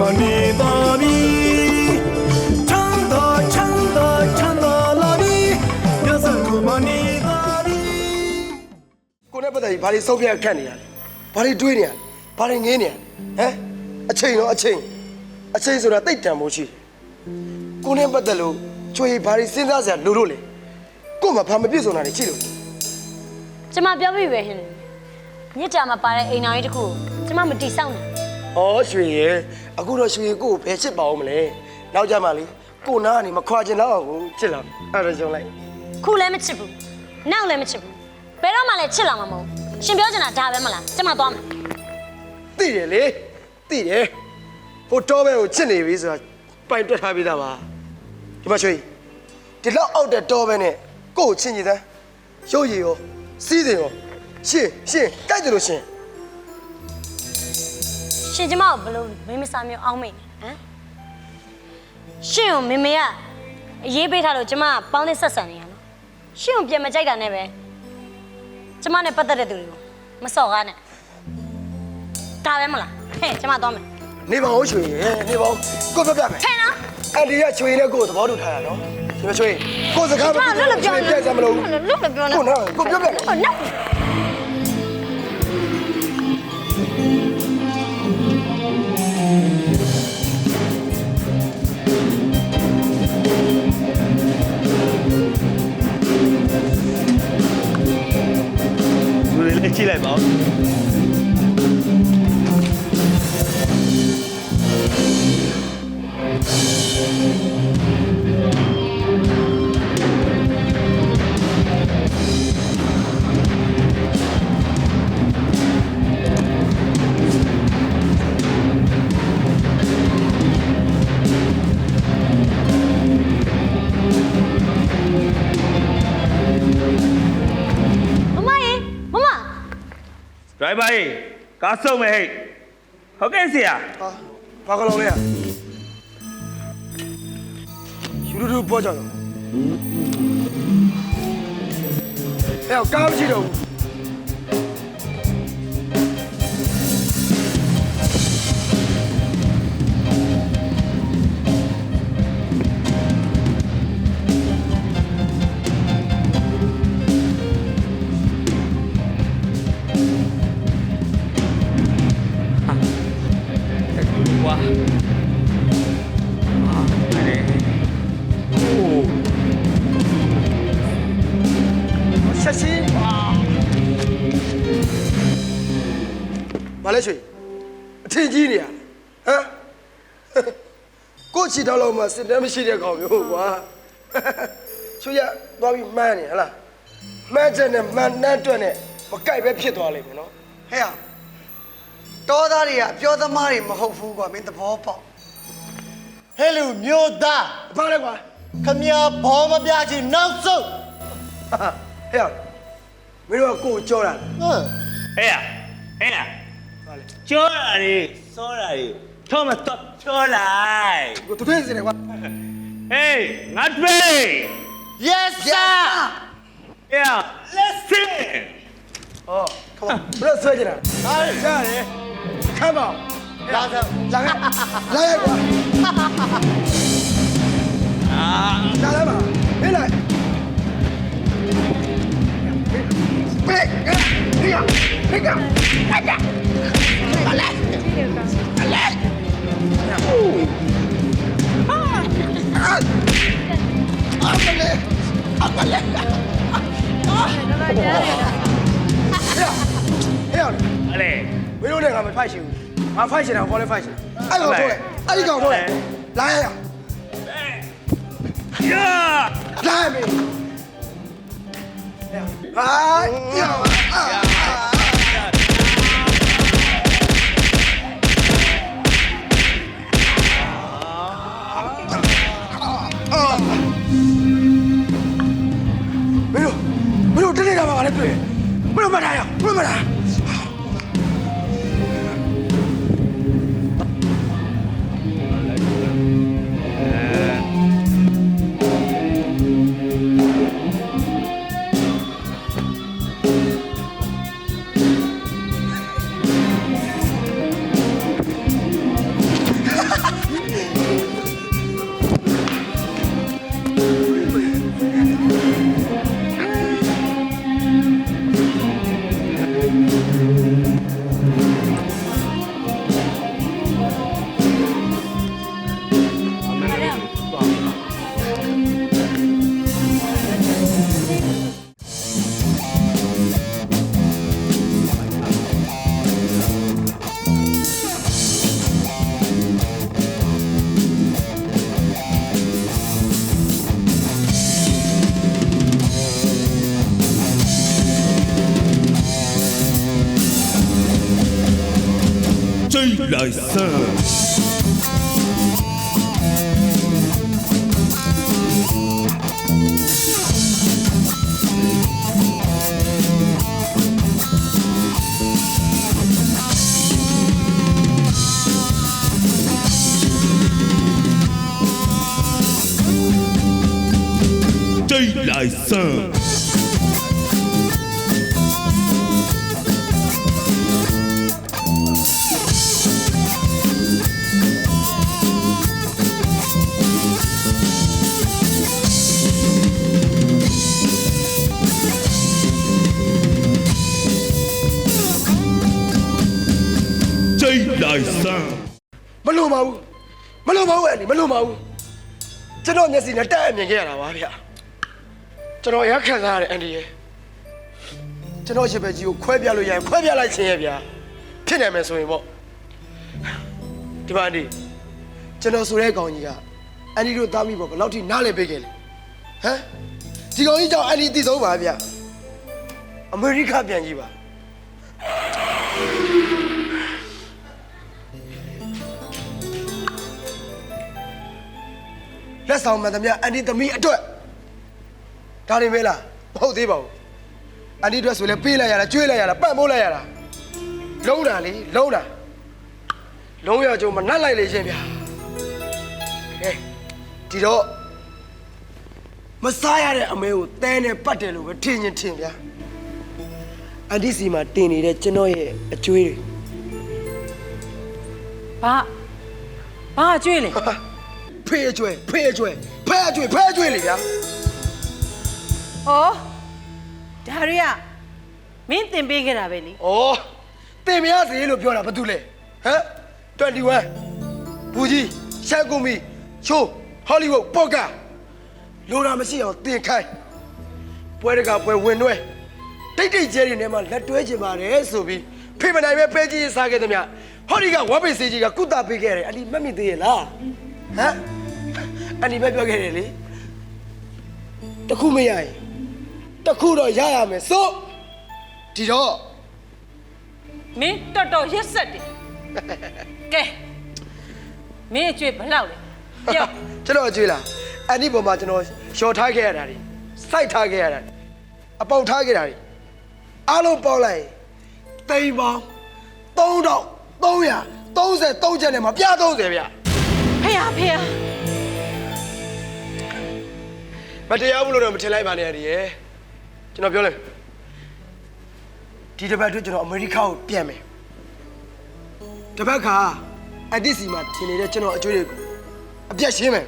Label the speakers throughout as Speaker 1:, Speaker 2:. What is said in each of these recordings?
Speaker 1: မှနေပါပြီချမ်းသာချမ်းသာချမ်းသာလာပြီမြတ်စွာဘုရားမှနေပါပြီ
Speaker 2: ကိုနဲ့ပတ်သက်ပြီးဘာတွေစောက်ပြတ်ခတ်နေရလဲဘာတွေတွေးနေရလဲဘာတွေငင်းနေရလဲဟမ်အချိန်တော့အချိန်အချိန်ဆိုတာတိတ်တန်ဖို့ရှိတယ်ကိုနဲ့ပတ်သက်လို့ချွေဘာတွေစဉ်းစားစရာလိုလို့လဲကို့မှာဘာမပြည့်စုံတာတွေရှိလို့
Speaker 3: ကျမပြောပြပဲဟင်းမြစ်တာမှာပါတဲ့အိမ်တော်ကြီးတစ်ခုကိုကျမမတိဆောက်နိုင်
Speaker 2: ဩရွှေရဲ့ အခုတော့ရွှေကိုကိုဘယ်ချစ်ပါအောင်မလဲနောက်ကြမှာလေကိုနာကနေမခွာချင်တော့အောင်ကိုချစ်လာအဲ့ဒါကြောင့်လိုက်
Speaker 3: ခုလည်းမချစ်ဘူးနောက်လည်းမချစ်ဘူးဘယ်တော့မှလည်းချစ်လာမှာမဟုတ်ဘူးရှင်ပြောချင်တာဒါပဲမလားကျမသွားမယ်
Speaker 2: သိတယ်လေသိတယ်ဟိုတော့ဘဲကိုချစ်နေပြီဆိုတာပိုင်တွက်ထားပြီးသားပါဒီမှာရွှေဒီလောက်အောက်တဲ့တော့ဘဲနဲ့ကို့ကိုချစ်ကြည်သမ်းရုပ်ရည်ရောစီးစင်ရောရှင်ရှင်ကြိုက်တယ်လို့ရှင်
Speaker 3: ရှင်ကျမကိုဘယ်လို့မင်းမစားမျိုးအောင်းမိတ်နေဟမ်ရှင်ကိုမေမေကအရေးပေးထားလို့ကျမကပေါင်းသင်းဆက်ဆံနေရနော်ရှင်ကိုပြန်မကြိုက်တာနဲ့ပဲကျမနဲ့ပတ်သက်တဲ့သူတွေကိုမစော်ကားနဲ့ဒါပဲမလားဟဲ့ကျမသွားမယ်
Speaker 2: နေပါဦးရွှေရဲ့နေပါဦးကိုပြပြမယ်
Speaker 3: ဟဲ့နော်
Speaker 2: အန်ဒီကချွေနဲ့ကိုသဘောတူထားတာနော်ဒီမချွေကိုစကားမ
Speaker 3: ကျမ
Speaker 2: ပြော
Speaker 3: လွတ်လပ်ပြော
Speaker 2: ချွေ
Speaker 3: နေ
Speaker 2: ပြတ်စမလို့
Speaker 3: လွတ်လပ်ပြောနေ
Speaker 2: ကိုနော်ကိုပြောပြမယ်
Speaker 3: ဟုတ်နော်
Speaker 4: တွေ ဒရိုင်ဘာကြီးကားစုံမယ်ဟဲ့ဟုတ်ကဲ့ဆရာ
Speaker 2: ဟာဘာကလုံးလဲယူရူပေါ်ကြတော့အဲ့ကားမရှိတော့ဘူး ချီတော်လုံးမှာစင်တမ်းမရှိတဲ့ကောင်မျိုးကွာချွေရသွားပြီးမှန်းနေဟလားမှန်းချက်နဲ့မှန်းနှမ်းတွက်နဲ့မကြိုက်ပဲဖြစ်သွားလိမ့်မယ်နော်
Speaker 5: ဟဲ့တောသားတွေကပြောသမားတွေမဟုတ်ဘူးကွာမင်းသဘောပေါက်ဟဲ့လူမျိုးသား
Speaker 2: ဘာလဲကွာ
Speaker 5: ခမရဘောမပြချင်နောက်ဆုံး
Speaker 2: ဟာဟဲ့မင်းတို့ကကိုကိုကြောတာလား
Speaker 5: ဟမ်
Speaker 4: ဟဲ့ရဟဲ့ရ
Speaker 2: ဘာလဲ
Speaker 4: ကျော်တာလေစောတာလေ ထောမတော့ချောလိုက်
Speaker 2: ကိုသူထဲစနေကွာ
Speaker 4: ဟေးငါတွေ့
Speaker 5: yes sir
Speaker 4: Yeah listen
Speaker 2: ဟောခမဘယ်လိုဆွဲကြတာ
Speaker 5: ဟာ
Speaker 2: ရတယ်ခမ
Speaker 5: လာစမ်း
Speaker 2: လာခဲ့လာခဲ့ကွာ
Speaker 4: အာ
Speaker 2: လာလိုက်ပါမင်းလိုက်ဘယ်ကဒီရဘယ်က အဲ့ဒါအလဲအလဲအာအမလေးအမလေးဟဲ့ဟဲ့
Speaker 4: အလေ
Speaker 2: မင်းတို့လည်းငါမဖိုက်ရှင်ဘူးငါဖိုက်ရှင်တာခေါ်လဲဖိုက်ရှင်အဲ့ကောင်ထိုးလိုက်အဲ့ဒီကောင်ထိုးလိုက်လာရရ
Speaker 4: ယာ
Speaker 2: လာရမင်းဟာညာမ တက်နေတာပါလေတွေ့မင်းတို့မထားရမင်းမထား
Speaker 6: lời xưa Đây lại xưa 来生。
Speaker 2: မလို့ပါဘူးမလို့ပါဘူးအဲ့ဒီမလို့ပါဘူးကျွန်တော်မျက်စိနဲ့တက်အမြင်ခဲ့ရတာပါဗျကျွန်တော်ရခံစားရတဲ့အန်ဒီရဲ့ကျွန်တော်ရှင်ပဲကြီးကိုခွဲပြလို့ရရင်ခွဲပြလိုက်ခြင်းရဲ့ဗျာဖြစ်နိုင်မယ်ဆိုရင်ပေါ့ဒီပါအန်ဒီကျွန်တော်ဆိုတဲ့ကောင်ကြီးကအန်ဒီတို့သားမိပေါ့ဘယ်လောက်ထိနားလည်ပေးခဲ့လဲဟမ်ဒီကောင်ကြီးကြောင့်အန်ဒီတည်ဆုံးပါဗျအမေရိကပြန်ကြီးပါ လက်ဆောင်မှန်သမျှအန်ဒီသမီးအတွက်ဒါနေမဲလားမဟုတ်သေးပါဘူးအန်ဒီအတွက်ဆိုလဲပေးလိုက်ရတာကျွေးလိုက်ရတာပန့်ပိုးလိုက်ရတာလုံးတာလေလုံးတာလုံးရကြုံမနှက်လိုက်လေရှင်ဗျာကဲဒီတော့မစားရတဲ့အမေကိုတဲနဲ့ပတ်တယ်လို့ပဲထင်ရင်ထင်ဗျာအန်ဒီစီမှာတင်နေတဲ့ကျွန်တော်ရဲ့အကျွေးတွေ
Speaker 7: ဘာဘာအကျွေးလဲ
Speaker 2: ဟာ ဖေးအကျွဲဖေးအကျွဲဖဲအကျွဲဖဲအကျွဲလေဗျာ
Speaker 7: ဩဒါရီကမင်းတင်ပေးခဲ့တာပဲလေ။
Speaker 2: အော်တင်မရစေလို့ပြောတာဘာတူလဲ။ဟမ်21ဘူကြီးရှက်ကူမီချိုးဟောလိဝုဒ်ပေါ့ကာလိုတာမရှိအောင်တင်ခိုင်းပွဲတကပွဲဝင်တွဲတိတ်တိတ်ကျဲတွေနဲ့မှလက်တွဲချင်ပါတယ်ဆိုပြီးဖေမနိုင်ပဲပဲကြီးစားခဲ့သမျှဟောဒီကဝက်ပိတ်စေးကြီးကကုသပေးခဲ့တယ်အလီမက်မိသေးရဲ့လားဟမ် အလီပဲပြောခဲ့တယ်လေတခုမရရင်တခုတော့ရရမယ်စိုးဒီတော့
Speaker 7: မင်းတော်တော်ရက်ဆက်တယ်ကဲမင်းအကျွေးဘယ်လောက်လဲပြော
Speaker 2: ကျွန်တော်အကျွေးလားအဲ့ဒီပုံမှာကျွန်တော်လျှော်ထားခဲ့ရတာတွေစိုက်ထားခဲ့ရတာတွေအပေါက်ထားခဲ့တာတွေအားလုံးပေါက်လိုက်ရင်တိမ်ပေါင်း3333ချက်နဲ့မှာပြ30ဗျ
Speaker 7: ဖေဟာဖေ
Speaker 2: မတရားဘူးလို့တော့မထင်လိုက်ပါနဲ့အဒီရယ်ကျွန်တော်ပြောလိုက်ဒီတစ်ပတ်အတွက်ကျွန်တော်အမေရိကကိုပြန်မယ်တစ်ပတ်ခါအဒီစီမှာထင်နေတဲ့ကျွန်တော်အကျွေးတွေကိုအပြတ်ရှင်းမယ်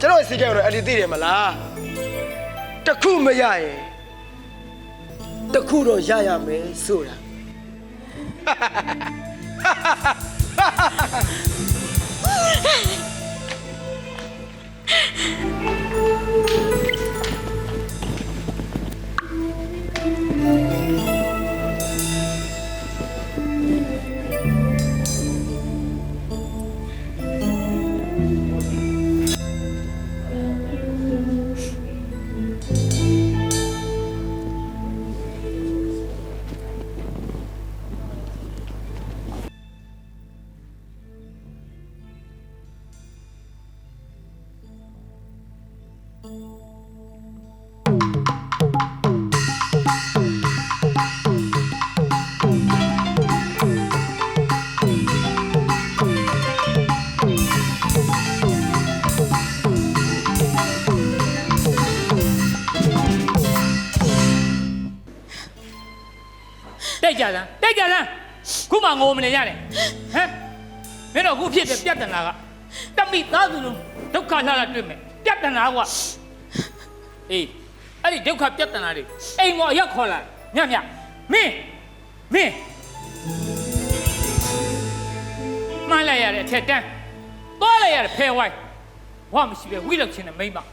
Speaker 2: ကျွန်တော်စီကဲတော့အဒီသိတယ်မလားတစ်ခုမရရင်တစ်ခုတော့ရရမယ်ဆိုတာ
Speaker 8: တိုက်ကြစမ်းတိုက်ကြစမ်းခုမှငိုမနေရတယ်ဟမ်မင်းတို့အခုဖြစ်တဲ့ပြဿနာကတမိသားစုလုံးဒုက္ခလှလာတွေ့မယ်ပြဿနာကွာအေးအဲ့ဒီဒုက္ခပြဿနာတွေအိမ်မော်အရောက်ခေါ်လာမြတ်မြတ်မင်းမင်းမှန်းလိုက်ရတဲ့အထက်တန်းသွားလိုက်ရတဲ့ဖဲဝိုင်းဝါမရှိပဲဝိလောက်ချင်းတဲ့မိမအ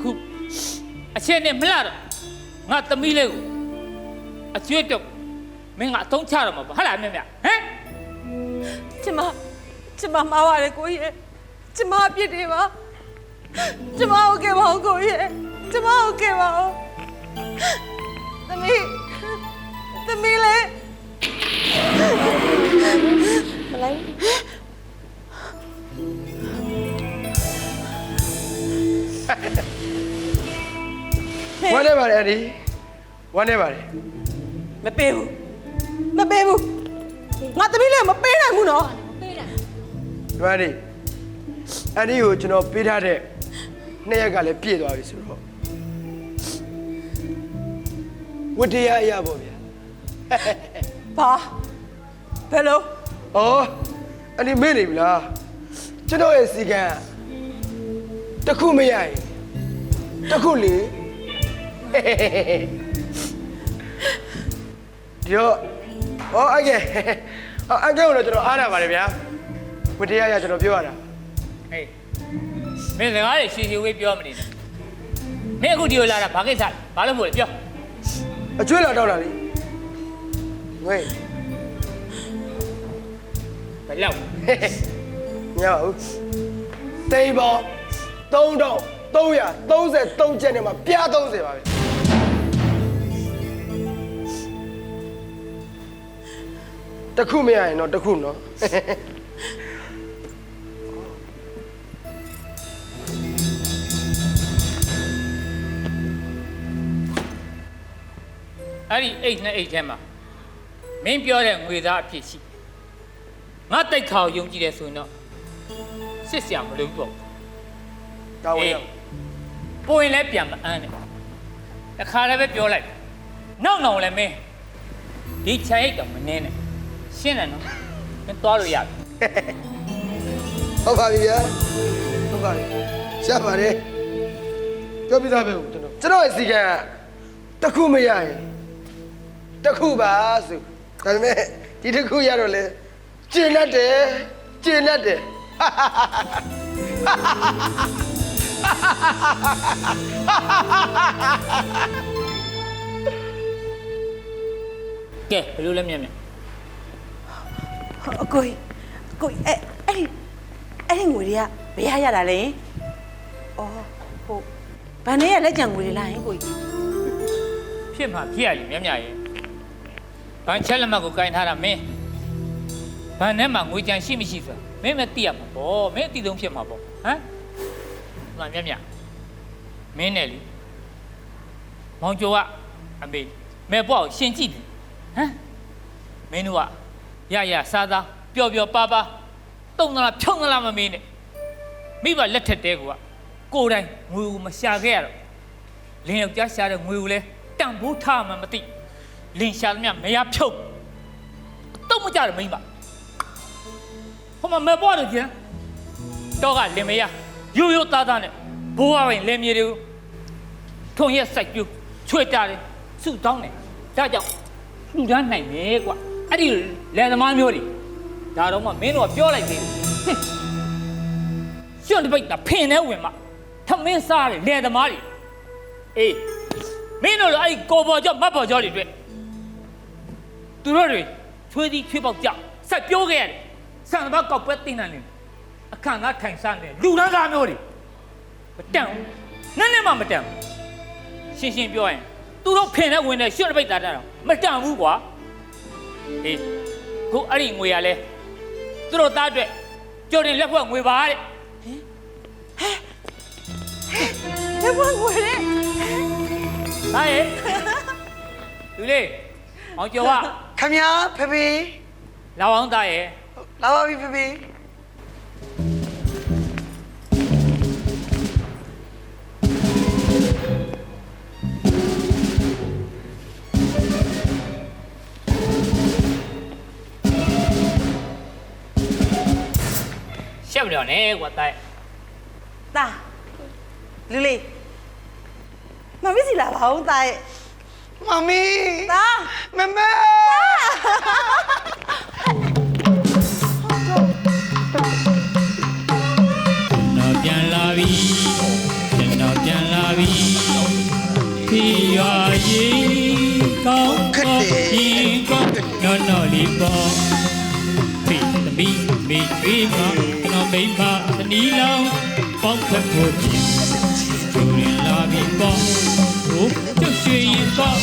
Speaker 8: ခုအချင်းနဲ့မလှတော့ငါသမီးလေးကို အကျွတ်တော့မင်းကအသုံးချတော့မှာပါဟာလားမြတ်မြတ်ဟမ်
Speaker 7: ကျမကျမမှားပါတယ်ကိုကြီးရဲ့ကျမအပြစ်တွေပါကျမဟုတ်ကဲပါဦးကိုကြီးရဲ့ကျမဟုတ်ကဲပါဦးသမီးသမီးလေး
Speaker 3: မလိုက်
Speaker 2: ဝမ်းနေပါတယ်အန်ဒီဝမ်းနေပါတယ်
Speaker 7: မပေးဘူးမပေးဘူးငါသမီးလေးမပေးနိုင်ဘူးနော်
Speaker 2: ဒီမန်ဒီအန်ဒီကိုကျွန်တော်ပေးထားတဲ့နှစ်ရက်ကလည်းပြည့်သွားပြီဆိုတော့ဝတ္တရားအရာပေါ့ဗျာ
Speaker 7: ဘာဘယ်လို။
Speaker 2: အော်အန်ဒီမေ့နေပြီလားကျွန်တော်ရဲ့စီကံတစ်ခုမရရင်တစ်ခုလေ ဒီတော့အော်အကဲအော်အကဲကိုတော့ကျွန်တော်အားရပါတယ်ဗျာဝတ္တရားအရာကျွန်တော်ပြောရတာ
Speaker 8: ဟေးမင်းစကားတွေရှည်ရှည်ဝေးပြောမနေနဲ့မင်းအခုဒီကိုလာတာဘာကိစ္စလဲဘာလို့မို့လဲပြော
Speaker 2: အကျွေးလာတော့လာလေငွေ
Speaker 8: ဘယ်လောက်
Speaker 2: ညပါဦးတိမ်ပေါ3000 333ကျက်နဲ့မှာပြား30ပါပဲ တစ်ခုမရရင်တော့တစ်ခုနော်
Speaker 8: အဲ့ဒီအိတ်နဲ့အိတ်ထဲမှာမင်းပြောတဲ့ငွေသားအဖြစ်ရှိငါတိတ်ခါကိုယုံကြည်တယ်ဆိုရင်တော့စစ်စရာမလိုဘူးပေါ့
Speaker 2: တာဝန်ရ
Speaker 8: ပိုရင်လည်းပြန်မအမ်းနဲ့တခါလည်းပဲပြောလိုက်နောက်နောက်လည်းမင်းဒီချာရိတ်တော့မနှင်းနဲ့ ရှင်းတယ်နော်မင်းသွားလို့ရတယ်
Speaker 2: ဟုတ်ပါပြီဗျာဟုတ်ပါပြီရပါတယ်ပြောပြသားပဲဦးကျွန်တော်ကျွန်တော်ရဲ့စီကံကတစ်ခုမရရင်တစ်ခုပါဆိုဒါပေမဲ့ဒီတစ်ခုရတော့လေကျင်တတ်တယ်ကျင်တတ်တယ်
Speaker 8: ကဲဘယ်လိုလဲမြင်မြင်
Speaker 7: အကိုကြီးအကိုကြီးအဲ့အဲ့ဒီအဲ့ဒီငွေတွေကဘယ်ရရတာလဲအော်ဟုတ်ဗန်နေရလက်ကြံငွေတွေလားဟင်ကိုကြီး
Speaker 8: ဖြစ်မှာဖြစ်ရလိမ့်မြတ်မြတ်ရဲ့ဘန်ချက်လက်မှတ်ကိုကင်ထားတာမင်းဘန်ထဲမှာငွေကြံရှိမရှိဆိုတာမင်းမသိရမှာပေါ့မင်းအတိဆုံးဖြစ်မှာပေါ့ဟမ်ငါမြတ်မြတ်မင်းနဲ့လေမောင်ကျော်ကအမေမဲပေါ့ကိုရှင်ကြည့်တယ်ဟမ်မင်းတို့က ရရစားစားပျော်ပျော်ပါပါတုံသလားဖြုံသလားမမင်းနဲ့မိဘလက်ထက်တဲကွာကိုယ်တိုင်ငွေကိုမရှာခဲ့ရတော့လင်းယောက်ျားရှာတဲ့ငွေကိုလဲတန်ဖိုးထားမှမသိလင်းရှာသမျှမရဖြုတ်တော့မကြတယ်မိမဟိုမှာမဲပွားတယ်ကျန်တော့ကလင်မရရိုးရိုးသားသားနဲ့ဘိုးဘဝင်လင်မြေတွေကိုထုံရက်စိုက်ပြူချွေတာတယ်စုတောင်းတယ်ဒါကြောင့်လူတန်းနိုင်မယ်ကွာ အဲ့ဒီလယ်သမားမျိုးတွေဒါတော့မှမင်းတို့ကပြောလိုက်သေးတယ်ဟင်ရှင်တပိတ်တာဖင်နေဝင်မှာထမင်းစားတယ်လယ်သမားတွေအေးမင်းတို့လည်းအဲ့ဒီကိုပေါ်ကြောမတ်ပေါ်ကြောတွေတွေ့သူတို့တွေချွေးသည်ချွေးပေါက်ကြဆက်ပြိုးခဲ့ရတယ်ဆန်ဘာကောက်ပွဲတင်းနေတယ်အခန့်ကထိုင်စားနေလူသားသားမျိုးတွေမတန်ဘူးနည်းနည်းမှမတန်ဘူးရှင်းရှင်းပြောရင်သူတို့ဖင်နဲ့ဝင်တဲ့ရွှတ်တပိတ်သားတာတော့မတန်ဘူးကွာ အေးခုအဲ့ဒီငွေရလဲသူတို့သားအတွက်ကြိုတင်လက်ဖွဲ့ငွေပါတဲ့
Speaker 7: ဘယ်ဘွားငွေလဲ
Speaker 8: ဟာရေလူလေးအောင်ကျော်က
Speaker 5: ခမညာဖေဖေ
Speaker 8: လာအောင်သားရဲ့
Speaker 5: လာပါပြီဖေဖေ
Speaker 8: မလို့နဲ့ကွာတိုက်
Speaker 7: တာလူလေးမမစီလာပါဦးတာရဲ့
Speaker 5: မမီ
Speaker 7: တာ
Speaker 5: မမ
Speaker 8: တော့ပြန်လာပြီကျွန်တော်ပြန်လာပြီဖေးရွာရင်ကောင်းကောင်းရင်ကောင်းနော်နော်လေးပေါ့ဖေးသမီးမေဖေးမကျွန်တော် မိမသနီးလောင်ပေါင်းဖက်ဖို့ပြင်ကျူရင်လာပြီပေါ့ဟိုကျွတ်ရွှေရင်ပေါ့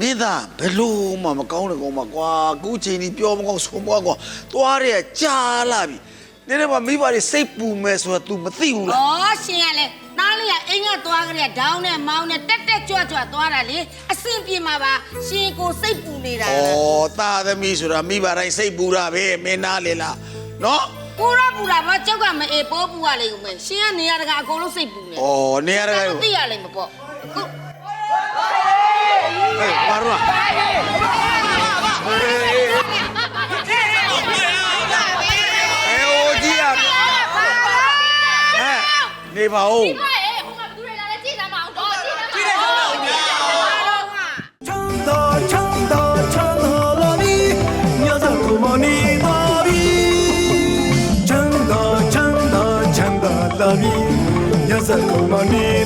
Speaker 9: မင်းသားဘယ်လို့မှမကောင်းတဲ့ကောင်မကွာအခုချိန်ကြီးပြောမကောင်းဆိုမကောင်းကွာသွားရဲကြာလာပြီနည်းနည်းမှမိဘတွေစိတ်ပူမယ်ဆိုတာ तू မသိဘူးလား
Speaker 10: ဩရှင်ကလည်းတားလေးကအိမ်ကသွားကြတဲ့ဒေါင်းနဲ့မောင်းနဲ့တက်တက်ကြွကြွသွားတာလေအဆင်ပြေမှာပါရှင်ကိုစိတ်ပူနေတာ
Speaker 9: ဩတာသမီးဆိုတာမိဘတိုင်းစိတ်ပူတာပဲမင်းသားလေလား နော်
Speaker 10: ပူရပူတာဘာကြောက်ကမအေးပေါ်ပူရလေဦးမယ်ရှင်ကနေရတကအကုန်လုံးစိတ်ပူနေ
Speaker 9: ဩနေရတဲ့
Speaker 10: တော့သိရလိမ့်မပေါ့အခု
Speaker 9: ဟဲ့ဘာလို့အဲဟိုကြီးอ่ะဟဲ့နေပါဦး
Speaker 1: 唱的